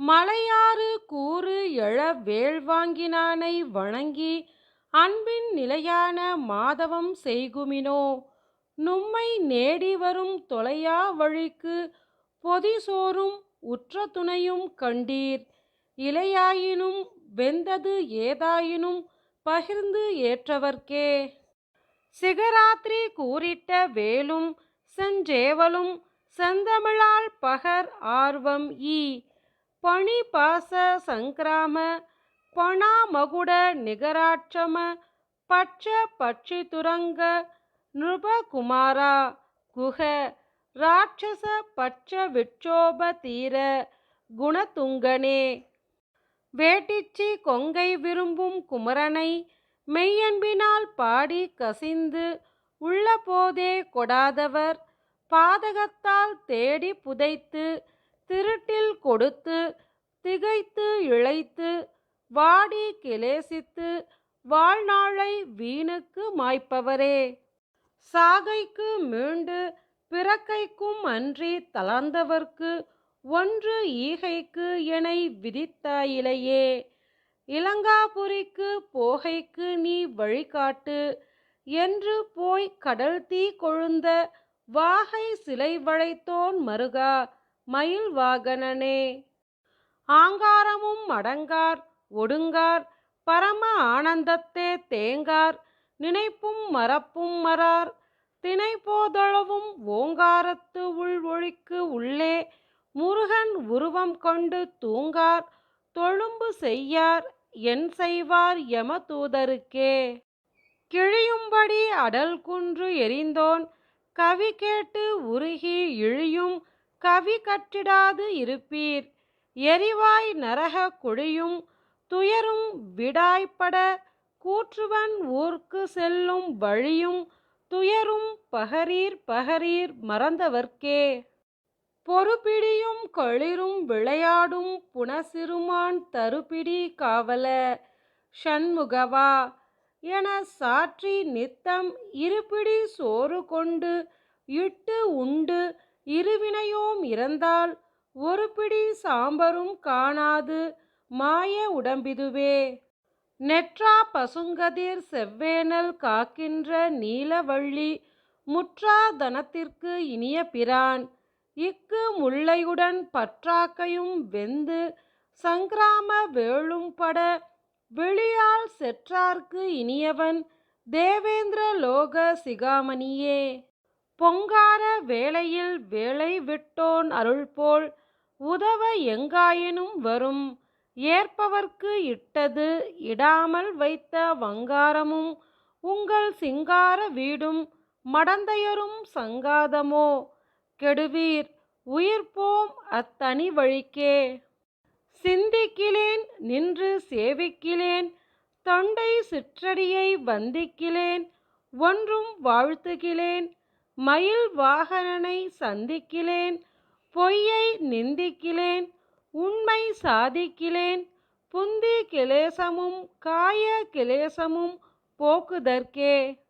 மலையாறு கூறு எழ வேள்வாங்கினானை வணங்கி அன்பின் நிலையான மாதவம் செய்குமினோ? நும்மை நேடி வரும் தொலையா வழிக்கு பொதிசோறும் உற்ற துணையும் கண்டீர். இலையாயினும் வெந்தது ஏதாயினும் பகிர்ந்து ஏற்றவர்க்கே? சிகராத்திரி கூறிட்ட வேலும் செஞ்சேவலும் செந்தமிழால் பகர் ஆர்வம் ஈ. பணி பாச சங்கிராம பணாமகுட நிகராட்சம பட்ச பட்சி துரங்க நிருபகுமாரா குஹ ராட்சச பட்ச விட்சோப தீர குணதுங்கனே. வேட்டிச்சி கொங்கை விரும்பும் குமரனை மெய்யன்பினால் பாடி கசிந்து உள்ள போதே கொடாதவர் பாதகத்தால் தேடி புதைத்து திருட்டில் கொடுத்து திகைத்து இழைத்து வாடி கிளேசித்து வாழ்நாளை வீணுக்கு மாய்ப்பவரே. சாகைக்கு மீண்டு பிறக்கைக்கும் அன்றி தளர்ந்தவர்க்கு ஒன்று ஈகைக்கு எனை விதித்தாயிலையே இலங்காபுரிக்கு போகைக்கு நீ வழிகாட்டு என்று போய் கடல் தீ கொழுந்த வாகை சிலை வளைத்தோன் மருகா. மயில் வாகனனே. ஆங்காரமும் அடங்கார் ஒடுங்கார் பரம ஆனந்தத்தே தேங்கார் நினைப்பும் மறப்பும் மறார் திணை போதளவும் ஓங்காரத்து உள் ஒழிக்கு உள்ளே முருகன் உருவம் கொண்டு தூங்கார் தொழும்பு செய்யார் என் செய்வார் யம தூதருக்கே. கிழியும்படி அடல் குன்று எரிந்தோன் கவி கேட்டு உருகி இழியும் கவி கற்றிடாது இருப்பீர். எரிவாய் நரக குழியும் துயரும் விடாய்ப்பட கூற்றுவன் ஊர்க்கு செல்லும் வழியும் துயரும் பகரீர் பகரீர் மறந்தவர்க்கே. பொறுப்பிடியும் களிரும் விளையாடும் புனசிறுமான் தருப்பிடி காவல. ஷண்முகவா என சாற்றி நித்தம் இருபிடி சோறு கொண்டு இட்டு உண்டு இருவினையோம் இறந்தால் ஒரு பிடி சாம்பரும் காணாது மாய உடம்பிதுவே. நெற்றா பசுங்கதிர் செவ்வேனல் காக்கின்ற நீலவள்ளி முற்றா தனத்திற்கு இனிய பிரான். இக்கு முல்லையுடன் பற்றாக்கையும் வெந்து சங்கிராம வேளும் பட விழியால் செற்றார்க்கு இனியவன் தேவேந்திர லோக சிகாமணியே. பொங்கார வேளையில் வேலை விட்டோன் அருள்போல் உதவ எங்காயினும் வரும். ஏற்பவர்க்கு இட்டது இடாமல் வைத்த வங்காரமும் உங்கள் சிங்கார வீடும் மடந்தையரும் சங்காதமோ? கெடுவீர் உயிர்ப்போம் அத்தனி வழிக்கே. சிந்திக்கிலேன் நின்று சேவிக்கிலேன் தொண்டை சிற்றடியை வந்திக்கிலேன் ஒன்றும் வாழ்த்துகிலேன் மயில் வாகனனை சந்திக்கிலேன் பொய்யை நிந்திக்கிலேன் உண்மை சாதிக்கிலேன் புந்தி கிளேசமும் காய கிளேசமும் போக்குதற்கே.